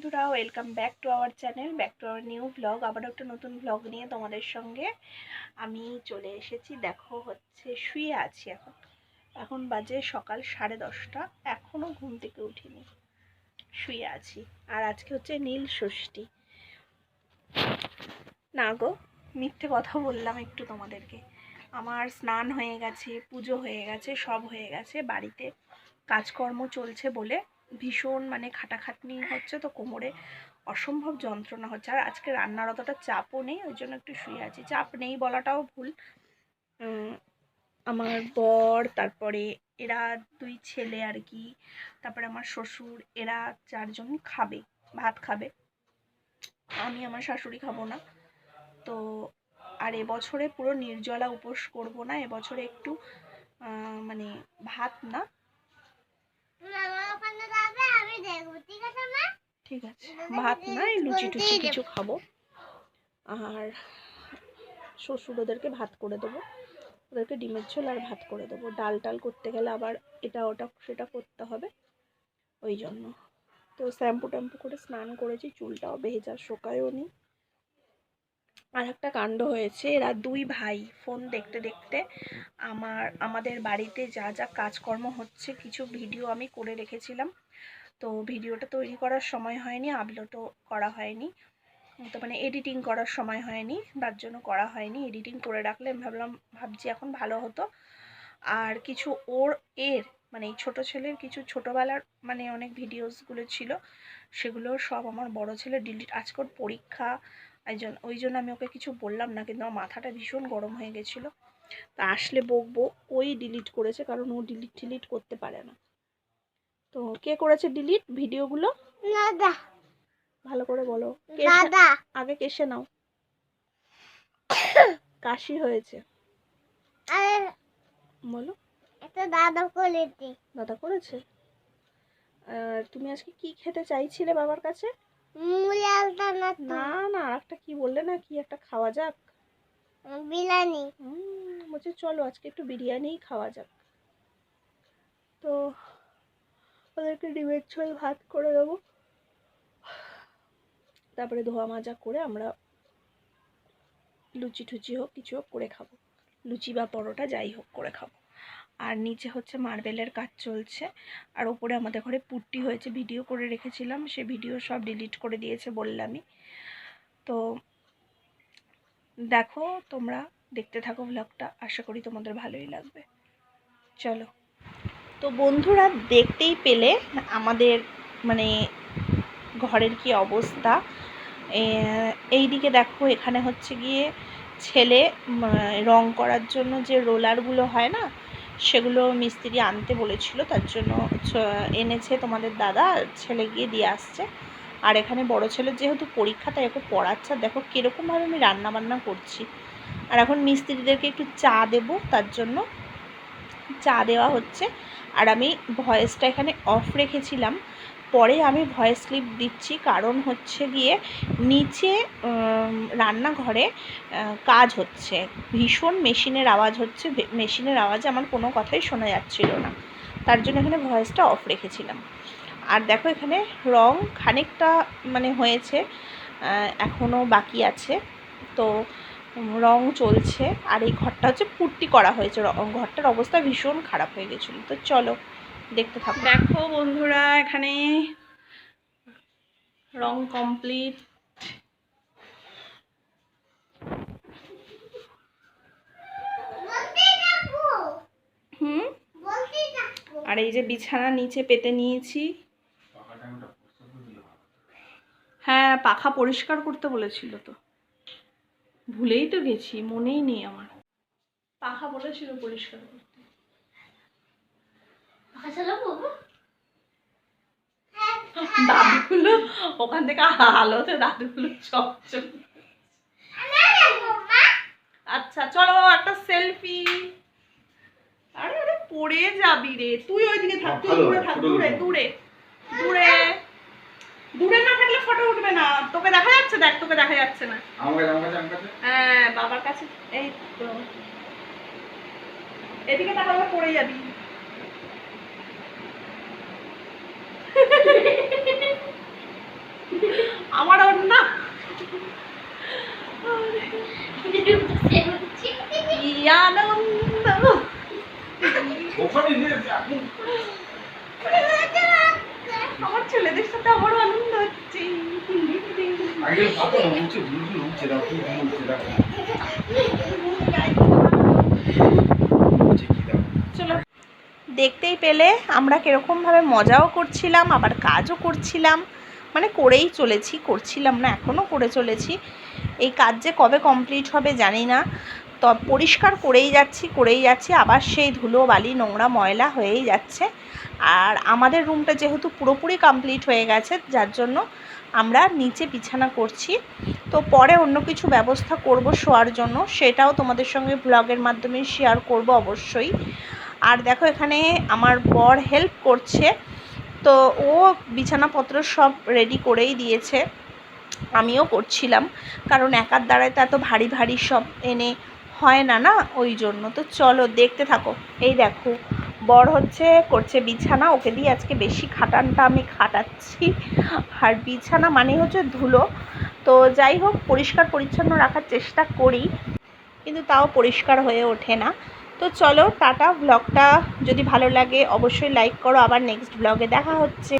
বন্ধুরা welcome back to our channel back to our new blog আবার একটা নতুন ব্লগ নিয়ে তোমাদের সঙ্গে আমি চলে এসেছি। দেখো হচ্ছে শুয়ে আছি এখন। এখন বাজে সকাল সাড়ে দশটা। এখনও ঘুম থেকে উঠিনি। শুয়ে আছি। আর আজকে হচ্ছে নীল ষষ্ঠী। না গো, মিথ্যে কথা বললাম একটু তোমাদেরকে। আমার স্নান হয়ে গেছে, পুজো হয়ে গেছে, সব হয়ে গেছে। বাড়িতে কাজকর্ম চলছে বলে ভীষণ মানে খাটাখাটনি হচ্ছে তো কোমরে, অসম্ভব যন্ত্রণা হচ্ছে। আর আজকে রান্নার অতটা চাপও নেই, ওই জন্য একটু শুয়ে আছি। চাপ নেই বলাটাও ভুল। আমার বর, তারপরে এরা দুই ছেলে আর কি, তারপরে আমার শ্বশুর, এরা চারজন খাবে, ভাত খাবে। আমি আমার শাশুড়ি খাব না। তো আর এবছরে পুরো নির্জলা উপোস করব না, এবছরে একটু মানে ভাত না ঠিক আছে। ভাত নাই লুচি টুচি কিছু খাব। আর শ্বশুর ওদেরকে ভাত করে দেবো। ওদেরকে ডিমের ঝোল আর ভাত করে দেবো। ডাল টাল করতে গেলে আবার এটা ওটা সেটা করতে হবে ওই জন্য। তো শ্যাম্পু ট্যাম্পু করে স্নান করেছি চুলটাও ভেজা শোকায়ও নি। আর একটা কাণ্ড হয়েছে এরা দুই ভাই ফোন দেখতে দেখতে আমার আমাদের বাড়িতে যা যা কাজকর্ম হচ্ছে কিছু ভিডিও আমি করে রেখেছিলাম। তো ভিডিওটা তৈরি করার সময় হয়নি আপলোডও করা হয়নি। তো মানে এডিটিং করার সময় হয়নি, তার জন্য করা হয়নি। এডিটিং করে রাখলে আমি ভাবলাম, ভাবছি এখন ভালো হতো। আর কিছু ওর এর মানে এই ছোটো ছেলের কিছু ছোটোবেলার মানে অনেক ভিডিওসগুলো ছিল, সেগুলো সব আমার বড় ছেলে ডিলিট আজকে ওর পরীক্ষা এই জন্য, ওই জন্য আমি ওকে কিছু বললাম না, কিন্তু আমার মাথাটা ভীষণ গরম হয়ে গেছিল। তা আসলে বকবো, ওই ডিলিট করেছে, কারণ ও ডিলিট টিলিট করতে পারে না। তো কে করেছে ডিলিট ভিডিওগুলো? দাদা। ভালো করে বলো। দাদা। আগে কেসে নাও। কাশি হয়েছে। আরে বলো। এটা দাদা করেছে। দাদা করেছে? তুমি আজকে কি খেতে চাইছিলে বাবার কাছে? না না না একটা কি বললে না কি একটা খাওয়া যাক। বলছে চলো আজকে একটু বিরিয়ানিই খাওয়া যাক তো ওদেরকে ডিমের ঝোল, ভাত করে দেবো। তারপরে ধোয়া মাজা করে আমরা লুচি টুচি হোক, কিছু হোক করে খাব। লুচি বা পরোটা যাই হোক করে খাব। আর নিচে হচ্ছে মার্বেলের কাজ চলছে। আর ওপরে আমাদের ঘরে পুট্টি হয়েছে, ভিডিও করে রেখেছিলাম। সে ভিডিও সব ডিলিট করে দিয়েছে বললামই তো দেখো তোমরা, দেখতে থাকো ব্লগটা আশা করি তোমাদের ভালোই লাগবে। চলো। তো বন্ধুরা দেখতেই পেলে আমাদের মানে ঘরের কি অবস্থা। এ- এইদিকে দেখো এখানে হচ্ছে গিয়ে ছেলে রং করার জন্য যে রোলারগুলো হয় না, সেগুলো মিস্ত্রি আনতে বলেছিল, তার জন্য এনেছে তোমাদের দাদা ছেলে গিয়ে দিয়ে আসছে। আর এখানে বড় ছেলের যেহেতু পরীক্ষা, তাই ওকে পড়াচ্ছে। দেখো কীরকমভাবে আমি রান্না বান্না করছি। আর এখন মিস্ত্রিদেরকে একটু চা দেব, তার জন্য চা দেওয়া হচ্ছে। আর আমি ভয়েসটা এখানে অফ রেখেছিলাম। পরে আমি ভয়েস ক্লিপ দিচ্ছি। কারণ হচ্ছে গিয়ে নিচে রান্নাঘরে কাজ হচ্ছে। ভীষণ মেশিনের আওয়াজ হচ্ছে। মেশিনের আওয়াজে আমার কোনো কথাই শোনা যাচ্ছিল না। তার জন্য এখানে ভয়েসটা অফ রেখেছিলাম। আর দেখো এখানে রং খানিকটা মানে হয়েছে এখনও বাকি আছে। তো রং চলছে আর এই ঘরটা হচ্ছে পুট্টি করা হয়েছে। র- ঘরটার অবস্থা ভীষণ খারাপ হয়ে গেছিল। তো চলো দেখতে থাকো। দেখো বন্ধুরা এখানে রং কমপ্লিট। হুম? আর এই যে বিছানা নিচে পেতে নিয়েছি। হ্যাঁ পাখা পরিষ্কার করতে বলেছিল তো। ভুলেই তো গেছি মনেই নেই আমার। পাখা বলেছিল পরিষ্কার করতে। দাদুগুলো ওখান থেকে আলোতে দাদুগুলো চকচক আচ্ছা চলো একটা সেলফি আরে আরে পড়ে যাবি রে। তুই ওইদিকে থাক তুই ভালো, দূরে থাক। দূরে দূরে দূরে না থাকলে উঠবে না। তোকে দেখা যাচ্ছে? দেখ তোকে দেখা যাচ্ছে না। আমার কাছে আমার কাছে আমার হ্যাঁ বাবার কাছে। এই তো। এদিকে তাকালে পড়ে যাবি। আমার না। নিয়ে এখন আমার ছেলেদের সাথে আমারও আনন্দ। আগে উঠছে উঠছে উঠছে দেখতেই পেলে, আমরা কিরকমভাবে মজাও করছিলাম, আবার কাজও করছিলাম। মানে করেই চলেছি, করছিলাম না এখনও করে চলেছি। এই কাজ যে কবে কমপ্লিট হবে জানি না। তো পরিষ্কার করেই যাচ্ছি করেই যাচ্ছি, আবার সেই ধুলো, বালি, নোংরা, ময়লা হয়েই যাচ্ছে। আর আমাদের রুমটা যেহেতু পুরোপুরি কমপ্লিট হয়ে গেছে, যার জন্য আমরা নিচে বিছানা করছি। তো পরে অন্য কিছু ব্যবস্থা করব শোয়ার জন্য, সেটাও তোমাদের সঙ্গে ব্লগের মাধ্যমে শেয়ার করব অবশ্যই। আর দেখো এখানে আমার বর হেল্প করছে। তো ও বিছানাপত্র সব রেডি করেই দিয়েছে। আমিও করছিলাম, কারণ একার দ্বারায় তো এত ভারী ভারী সব এনে হয় না না? ওই জন্য। তো চলো দেখতে থাকো। এই দেখো বর হচ্ছে, করছে বিছানা, ওকে দিয়ে আজকে বেশি খাটানটা আমি খাটাচ্ছি। আর বিছানা মানে হচ্ছে ধুলো। তো যাই হোক, পরিষ্কার পরিচ্ছন্ন রাখার চেষ্টা করি, কিন্তু তাও পরিষ্কার হয়ে ওঠে না। তো চলো, টাটা ব্লগটা যদি ভালো লাগে অবশ্যই লাইক করো। আবার নেক্সট ব্লগে দেখা হচ্ছে।